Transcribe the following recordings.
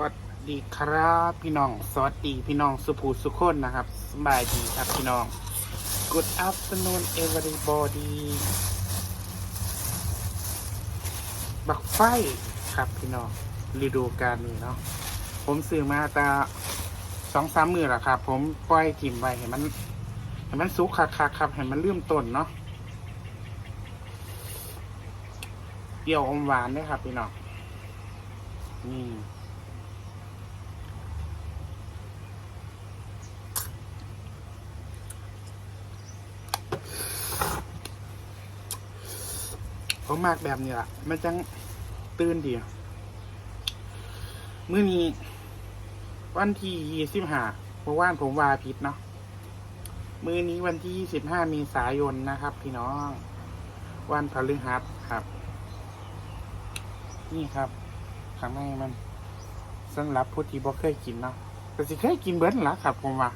วัสดีครับพี่น้อง สวัสดีพี่น้องสุภูสุคนนะครับสบายดีครับพี่น้อง Good afternoon everybody บักไฟครับพี่น้องฤดูกาลนี้เนาะผมซื้อมาตาสองสามมือและครับ ผมปล่อยถิ่มไว้ให้มันให้มันสุกคักๆครับให้มันเลื่อมต้นเนาะเปรี้ยวอมหวานด้วยครับพี่น้องนี่ มมากแบบนี้ล่ะ มันจังตื่นดีมื้อนี้ วันที่ยี่สิบห้าเมื่อวานผมวาผิดเนาะมื้อนี้วันที่ยี่สิบห้ามีสายนนะครับ พี่น้อง วันพฤหัสครับ นี่ครับข้างในมันสำหรับผู้ที่บ่เคยกินเนาะแต่สิเคยกินเบิร์ดละครับผมว่า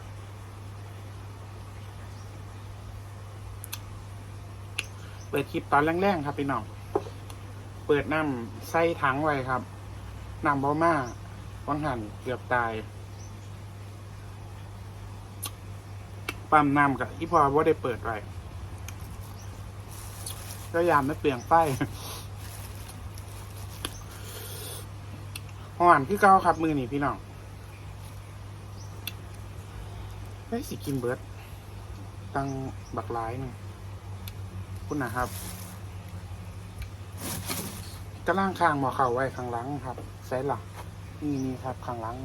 เปิดคลิปตอนแรกๆครับพี่น้อง เปิดน้ำใส่ถังไว้ครับน้ำบอมาวังหันเกือบตาย ปั๊มน้ำกับอีพอว่าได้เปิดไว้ก็ยามไม่เปลี่ยงไฟหวานพี่เก้าครับมือนี่พี่น้องได้สิกินเบิร์ดตั้งบักหลายหนึง คุณนะครับกระล่างข้างหมอเข่าไว้ข้างหลังครับใส่หลังนี่นี่ครับข้างหลัง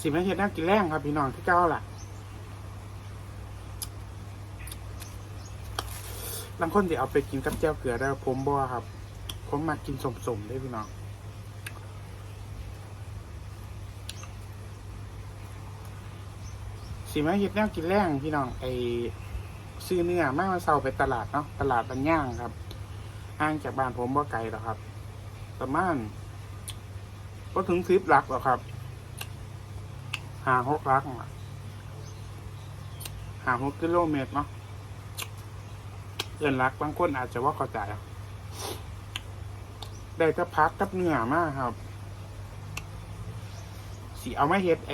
สิแม่เห็ดน่ากินแรงครับ พี่น้องที่เก้าล่ะบางคนที่เอาไปกินกับเจ้าเกลือได้ผมบ่ครับผมมากินสมๆได้พี่น้อง สีมาเฮ็ดแนวกินแรงพี่น้องไอซื้อเนื้อมามาเซาไปตลาดเนาะตลาดบางย่างครับห่างจากบ้านผมบ่ไกลหรอกครับ ประมาณก็ถึงสิบลักหรอกครับหาหกลักอะหาหกกิโลเมตรเนาะเกินลักบางคนอาจจะว่าเข้าใจได้ถ้าพักกับเนื้อมากครับสีเอามาเฮ็ดไอ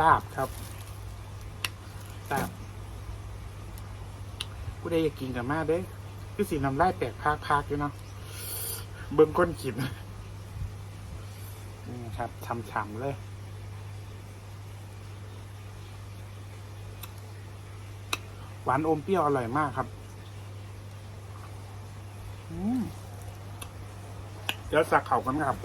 ลาบครับลาบผู้ใดอยากกินกับมาเด้คือสีน้ำลายแตกพากๆอยู่เนาะเบิ่งก้นขินนี่ครับฉ่ำๆเลยหวานอมเปรี้ยวอร่อยมากครับเดี๋ยวสักเขากันครับ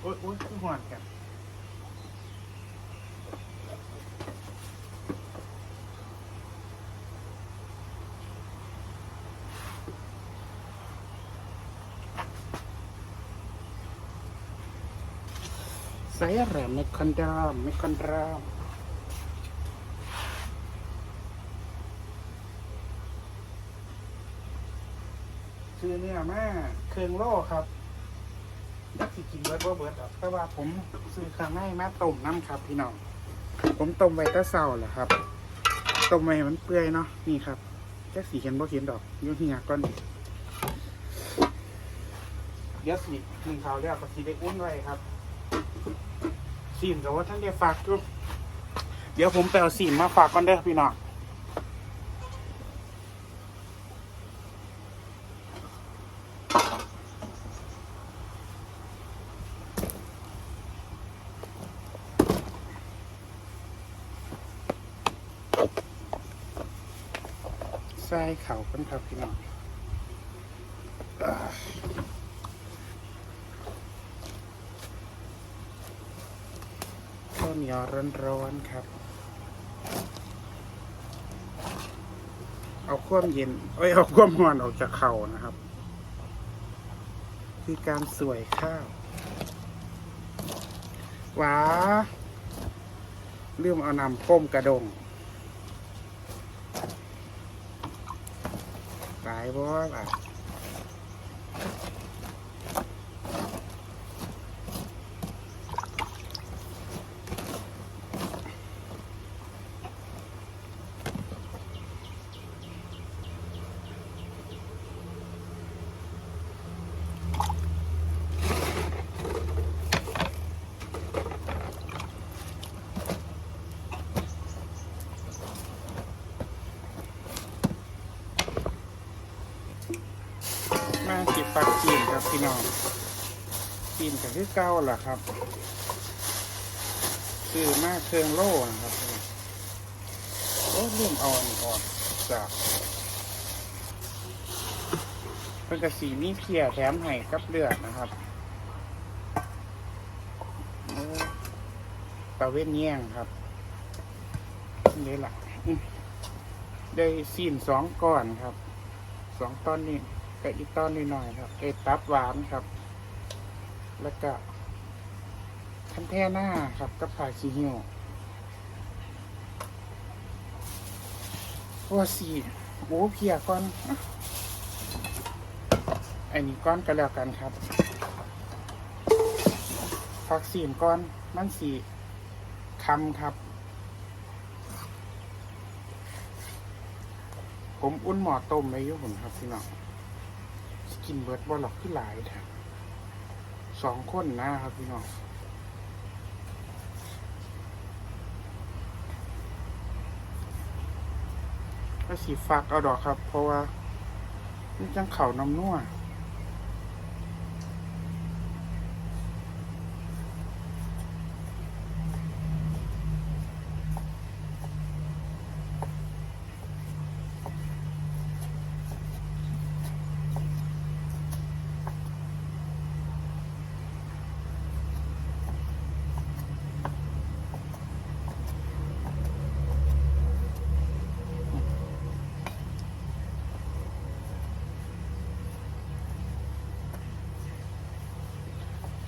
โอ๊ยโอ๊ยขึ้นหัวกันใส่แหลมในคอนดรามในคอนดรามซื้อเนี่ยแม่เครื่องโล่ครับยักสิกินเบิร์ดบ่าเบิร์ดหรอกแต่ว่าผมซื้อข้างในมาต้มน้ำครับพี่น้อง ผมต้มไว้ตั้เศร้าแหละครับ ต้มไว้มันเปื่อยเนาะ นี่ครับยักสีเห็นบ่เห็นดอกยุ่งเหียก่อนเดี๋ยวสิกินข้าวแล้วก็สิได้อุ่นไว้ครับ ซีนกับว่าท่านได้ฝากอยู่เดี๋ยวผมไปเอาซีนมาฝากก่อนเด้อพี่น้องใส่เข่ากันครับพี่น้องอ่าข้าวเหนียว ร้อนๆครับ เอาความเย็น เอ้ย เอาความร้อนออกจากเข่านะครับ คือการสวยข้าวหวาลืมเอานำก้มกระดงตายบ่ล่ะ ปักจีนครับพี่น้องจีนกับที่เก้าล่ะครับคือมาเครื่องโล่นะครับโอ้ลืมเอาอันนี้ออกจากเป็นกระสีมีเพียแถมให้กับเลือดนะครับโอ้ตะเว้นแย่งครับนี่แหละได้ซีนสองก้อนครับสองต้นนี่ กับอีกต้นนิดหน่อยครับเอตับหวานครับ แล้วก็คันแท่หน้าครับกับผักชีหิวว่าสีโอ้เพียก้อนอันนี้ก้อนก็แล้วกันครับผักสีมก้อนมันสีคำครับ ผมอุ่นหมอต้มไว้อยู่ผมครับพี่น้อง กินเบิร์ดบอหลอกที่หลายแถมสองคนนะครับพี่น้องก็สีฟักเอาดอกครับ เพราะว่านี่จังเข่าน้ำนัว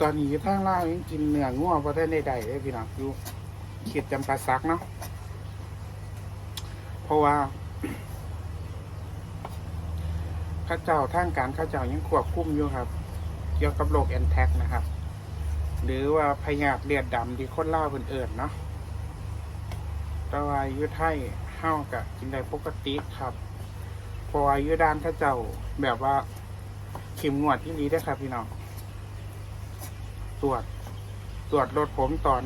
ตอนนี้อยู่ทางล่างยังกินเนื้องัวเพระได้ในใดเลยพี่น้องอยู่เขียดจำปาซักเนาะเพราะว่าข้าเจ้าทางการข้าเจ้ายังควบคุมอยู่ครับ เกี่ยวกับโรคแอนแทกนะครับ หรือว่าพยาธิเลือดดำที่คนเล่าเพิ่นเอิญเนาะแต่ว่ายุไทยเฮากะกินได้ปกติครับเพราะว่ายุด้านข้าเจ้าแบบว่าข็มงวดที่นี้ได้ครับพี่น้อง ตรวจ ตรวจรถผมตอน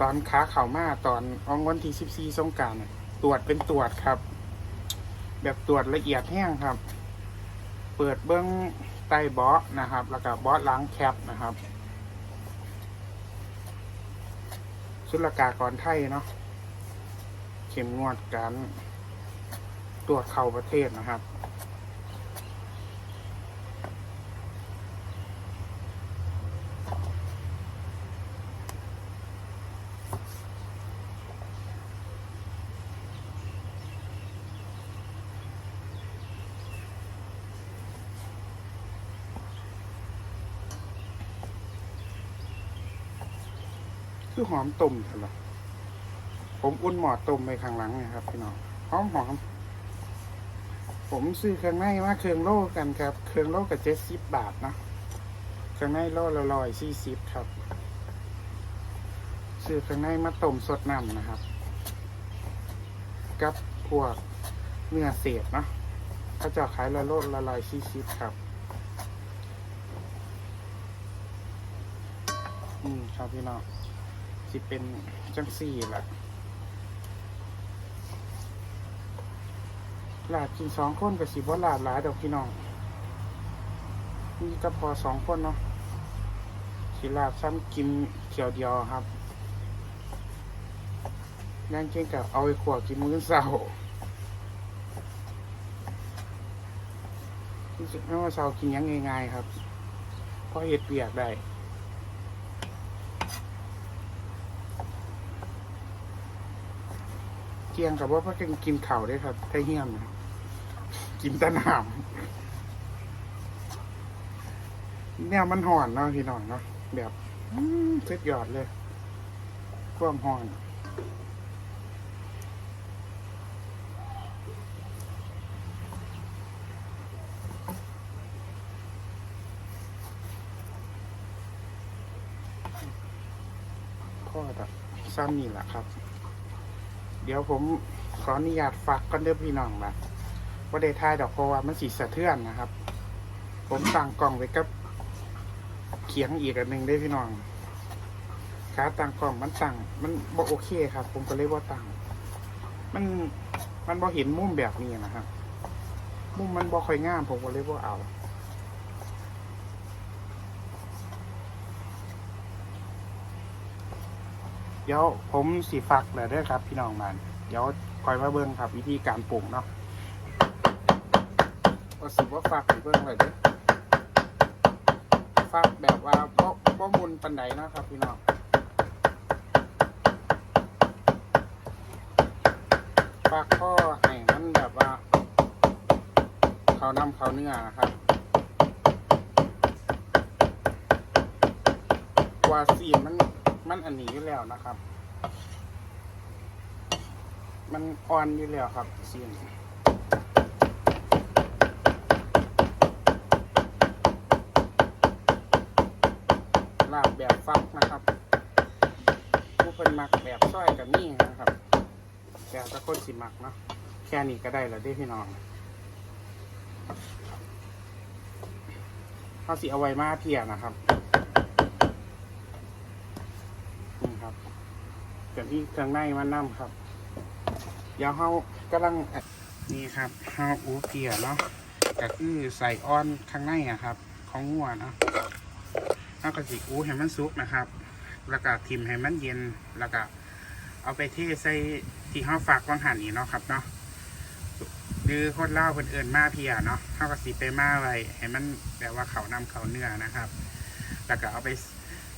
ตอนขาเข่ามาตอนอองวันที่สิบสี่สงการตรวจเป็นตรวจครับ แบบตรวจละเอียดแห้งครับ เปิดเบื้องใต้บาะนะครับ แล้วก็บาะหล้างแคปนะครับสุลกากรไทยเนาะเข็มงวดการตรวจเข้าประเทศนะครับ คือหอมต้มใช่ไหมผมอุ่นหมอต้มไปข้างหลังนะครับพี่น้องหอมหอมผมซื้อเครื่องในมาเครื่องโล่กันครับ เครื่องโล่กับเจ็ดสิบบาทนะเครื่องในโลละร้อยสี่สิบครับซื้อเครื่องในมาต้มสดน้ำนะครับ กับพวกเนื้อเศษนะเขาจะขายละโลละร้อยสี่สิบครับอืมครับพี่น้อง สิเป็นจังสี่แหละหลาดกินสองคนกับสิบ่หลาดหลายดอกพี่น้องนี่ก็พอสองคนเนาะสิลาดซ้ำกินเขียวเดียวครับย่างเก่งกับเอาไปขวดกินมื้อเสาร์รู้สึกไม่ว่าเสาร์กินยังง่ายๆครับเพราะเห็ดเปียกได้ เกียงกับว่าพ่อกินกินเข่าได้ครับถ้าเฮี้ยมกินตะหนามเนี่ยมันห่อนเนาะพี่น้องเนาะแบบสุดยอดเลยความห่อนพ่อแบบซ้ำนี่แหละครับ เดี๋ยวผมขออนุญาตฝากกันเด้อพี่น้องนะว่าได้ทายดอกเพราะว่ามันสีสะเทือนนะครับ ผมตั้งกล้องไว้กับเขียงอีกอันหนึ่งได้พี่น้องขาตั้งกล้องมันตั้งมันบ่โอเคครับ ผมก็เลยว่าตั้งมันมันบ่เห็นมุมแบบนี้นะครับ มุมมันบ่ค่อยงามผมก็เลยบ่เอา เดี๋ยวผมสีฟักเลยเด้อครับ พี่น้องมันเดี๋ยวคอยมาเบิ่งครับวิธีการปรุงเนาะว่าสิว่าฟักให้เบิ่งเลยเด้อฟักแบบว่าบ่บ่มุนปันไดเนาะครับ พี่น้องฟักพ่อให้มันแบบว่าเขานำเขาเนื้อนะครับกว่าสีมัน มันอันนี้อยู่แล้วนะครับ มันอ่อนอยู่แล้วครับสีนลาบแบบฟักนะครับ ผู้เป็นมักแบบส้อยกับนี่นะครับแกตะคนสิมักเนาะแค่นี้ก็ได้แล้วเด้พี่น้องเขาสีเอาไว้มาเพียนะครับ นี่ครับ เดี๋ยวที่เครื่องในมันนั่ครับ เดี๋ยวเขากำลังนี่ครับเขาอูเพียเนาะก็คือใส่อ้อนข้างในอะครับ ของงัวเนาะเขาก็สิอูให้มันสุกนะครับ แล้วก็ทิมให้มันเย็นแล้วก็เอาไปเทใส่ที่เขาฝากวางหันนี่เนาะครับเนาะหรือคนเล่าคนอื่นมาเพียเนาะเข้ากับสีไปมาไว้ให้มันแบบว่าเขานำเขาเนื้อนะครับ แล้วก็เอาไป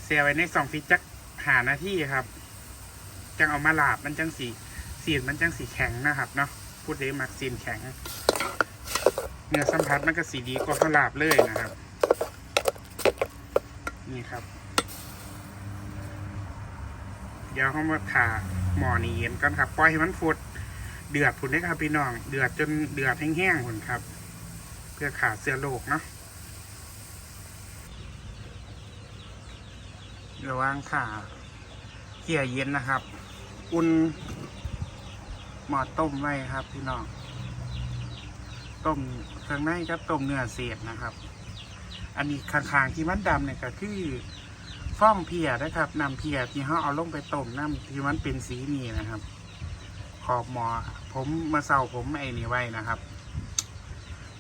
เสียไว้ในสองฟิตจักหานาที่ครับ จังเอามาลาบมันจังสีสีมันจังสีแข็งนะครับเนาะพูดเลยมักสีแข็ง เนื้อสัมผัสมันก็สีดีกว่าข้าวลาบเลยนะครับ นี่ครับ เดี๋ยวเขามาผ่าหมอนีเย็นก่อนครับปล่อยให้มันฟุดเดือดผุนได้ครับพี่น้อง เดือดจนเดือดแห้งๆผุนครับ เพื่อขาดเสื้อโลกเนาะระวังขาเกี่ยเย็นนะครับ อุ่นหม้อต้มไว้ครับ พี่น้องต้มเครื่องในก็ต้มเนื้อเศษนะครับ อันนี้คางๆที่มันดำเนี่ยก็คือฟ้องเพียนะครับนำเพียที่เขาเอาลงไปต้มน้ำที่มันเป็นสีนี้นะครับ ขอบหมอผมมาเศร้าผมไอ้นี่ไว้นะครับ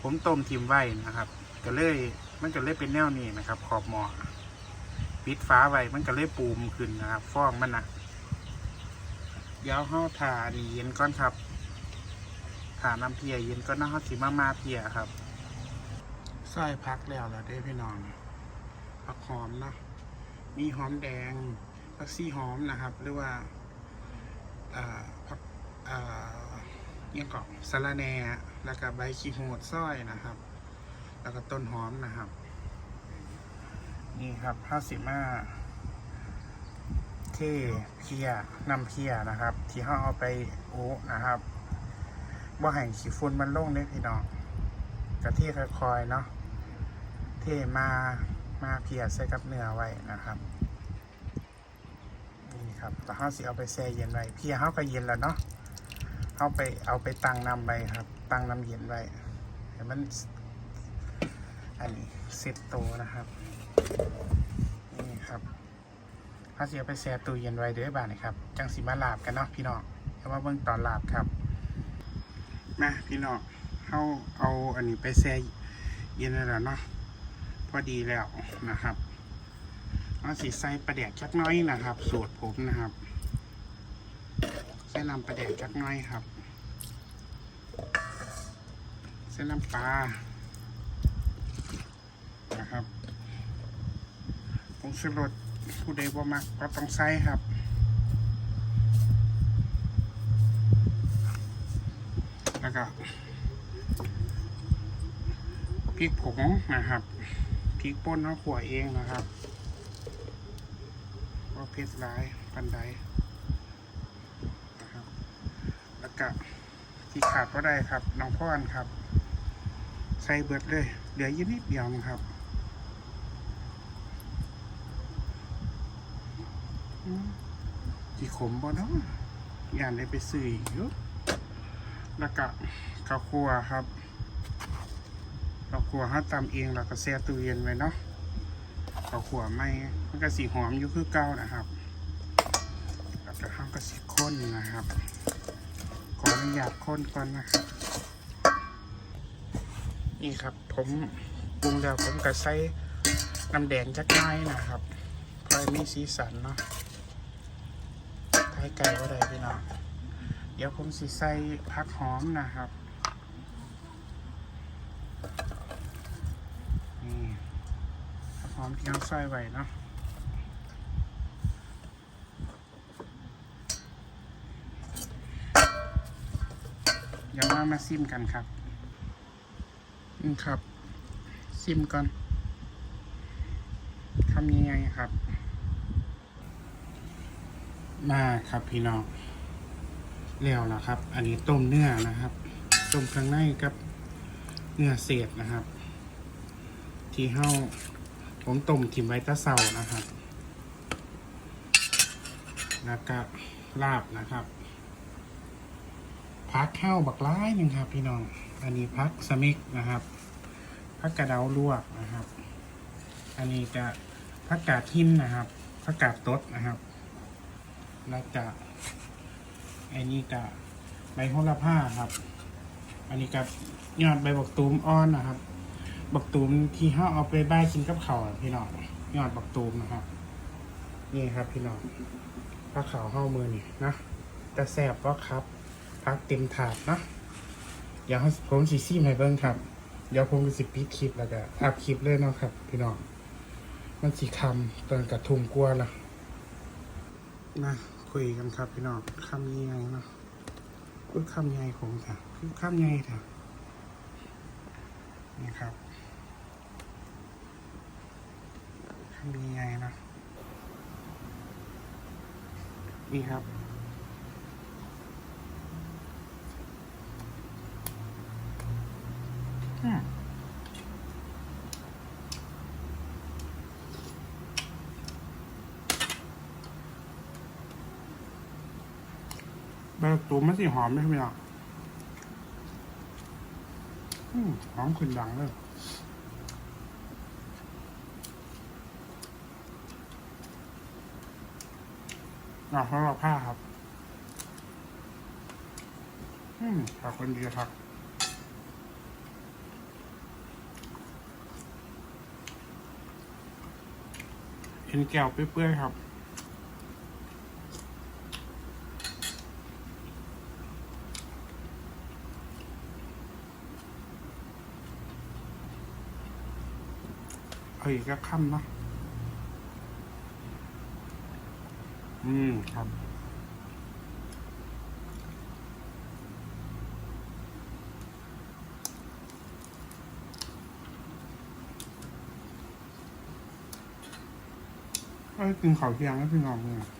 ผมต้มทิมไว้นะครับ ก็เลยมันก็เลยเป็นแนวนี้นะครับ ขอบหมอปิดฟ้าไว้มันก็เลยปูมขึ้นนะครับฟองมันนะ เดี๋ยวห่อถ่าดีเย็นก่อนครับถ่าน้ำเพียเย็นก็น่าเขาสีมามาเพียครับซอยพักแล้วแล้วได้พี่น้องผักหอมเนาะมีหอมแดงผักซี่หอมนะครับ หรือว่าอ่าผักอ่าเนี่ยกสะระแหน่แล้วก็ใบขี้โหดซ้อยนะครับ แล้วก็ต้นหอมนะครับ นี่ครับห้าสิมา ทเพียนำเพียนะครับ ที่เขาเอาไปอ้นะครับบ่ให้ขี้ฝุ่นมันลงได้พี่น้องกะเทค่อยๆเนาะเทมามาเพียใส่กับเนื้อไว้นะครับนี่ครับแต่เขาสิเอาไปแช่เย็นไว้เพี่เขาก็เย็นแล้วเนาะเขาไปเอาไปตั้งน้ำไว้ครับ ตั้งน้ำเย็นไว้ให้มันอันนี้เสร็จโตวนะครับนี่ครับ เขาสิเอาไปแช่ตู้เย็นไว้เด้อบ้านนี่ครับ จังสีมาลาบกันเนาะพี่น้องเอามาเบิ่งตอนลาบครับ มาพี่น้องเขาเอาอันนี้ไปแช่เย็นแล้วเนาะพอดีแล้วนะครับเอาสีใส่ประเดกจักน้อยนะครับ สูตรผมนะครับใส่น้ำประเดกจักน้อยครับใส่น้ำปลานะครับผงชูรส ผู้ใดบ่มักก็ต้องใส่ครับ แล้วก็พริกผงนะครับพริกป่นเอาขัวเองนะครับว่าเพชรร้ายปันไดนะครับ แล้วก็ที่ขาดก็ได้ครับน้องพ่อนครับ ใส่เบิดเลย เหลือยี่นิดเดียวนะครับอืมที่ข มบ่เนาะยานได้ไปซื้ออีกเยอะแล้วก็ข้าวคั่วครับข้าวคั่วห้าตำเองแล้วก็แช่ตู้เย็นไว้เนาะข้าวขัวไม่มันก็สีหอมอยู่คือเก้านะครับแล้วก็ข้าวก็สีข้นนะครับขออนุญาตข้นก่อนนะครับนี่ครับผมปรุงแล้วผมก็ใส่น้ำแดงจักน้อยนะครับเพื่อมีสีสันเนาะ ไก่ไก่ก็ได้พี่น้อง เดี๋ยวผมสิใส่ผักหอมนะครับ นี่ผักหอมที่เราใส่ไว้เนาะเดี๋ยวมามาซิมกันครับนี่ครับ ซิมก่อนทำยังไงครับ มาครับพี่น้องแล้วละครับ อันนี้ต้มเนื้อนะครับต้มข้างในกับเนื้อเศษนะครับ ที่เฮาผมต้มทิมไว้ตะเสานะครับแล้วก็ลาบนะครับพักข้าวบักร้ายนึงครับ พี่น้อง อันนี้พักสมิกนะครับพักกระเดาลวกนะครับ อันนี้จะพักกาดหินนะครับพักกาดตดนะครับ แล้วก็อันนี้ก็ใบโหระพาครับ อันนี้กับยอดใบบักตูมอ่อนนะครับ บักตูมที่ห้าเอาไปบ้ายกินกับเขาพี่น้องยอดบักตูมนะครับ นี่ครับพี่น้องปลาขาวห้ามือนี่นะแต่แสบก็ครับพักเต็มถาดนะเดี๋ยวผมสีซี่ให้เบิ้งครับ เดี๋ยวผมจะสิปิดคลิปแล้วก็อัพคลิปเลยเนาะครับ พี่น้องมันสีคำตอนกระทุ่มกลัวละมา คุยกันครับพี่น้องคำยังไงเนาะพูดคำยังไงของค่ะพูดคำยังไงเถอะนี่ครับคำยังไงนะนี่ครับอืม ใบตูมมันสิหอมไหมพี่น้องหอมขึ้นดังเลยอะเพราะเราผ้าครับ อืมขอบคุณดีครับเห็นแก้วเปื้อยๆครับ เอาอีกก็ค่ำเนาะอืมครับเอ้ยกินข้าวเที่ยงแล้วพี่น้องเนี่ย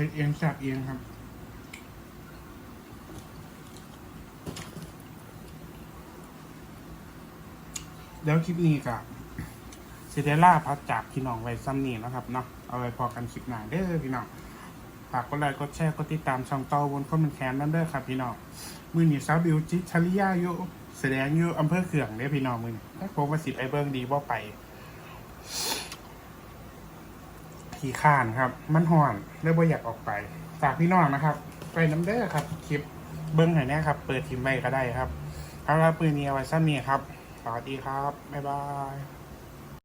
เฮ็ดเองแซ่บเองครับเดี๋ยวคลิปนี้กับสิเดล่าพักจากพี่น้องไว้ซ้ำนี่นะครับเนาะเอาไว้พอกันคลิปหน้าเด้อพี่น้องฝากกดไลค์กดแชร์กดติดตามช่องเต้าบนคอมเมนต์แคนนั่นเด้อครับพี่น้องมือหนี่ซาบิวจิชริยาอยู่แสดงอยู่อำเภอเขื่องเด้อพี่น้องมือถ้าผมว่าสิไปเบิ่งดีว่าไป ขี่ข้านครับ มันห่อนเลยบ่อยากออกไปฝากพี่น้องนะครับ ไปน้ำเด้อครับคลิปเบิ้งให้แน่ครับ เปิดทีมไว้ก็ได้ครับเอาละปืนนี้เอาไว้ซ้ำนี้ครับสวัสดีครับบ๊ายบาย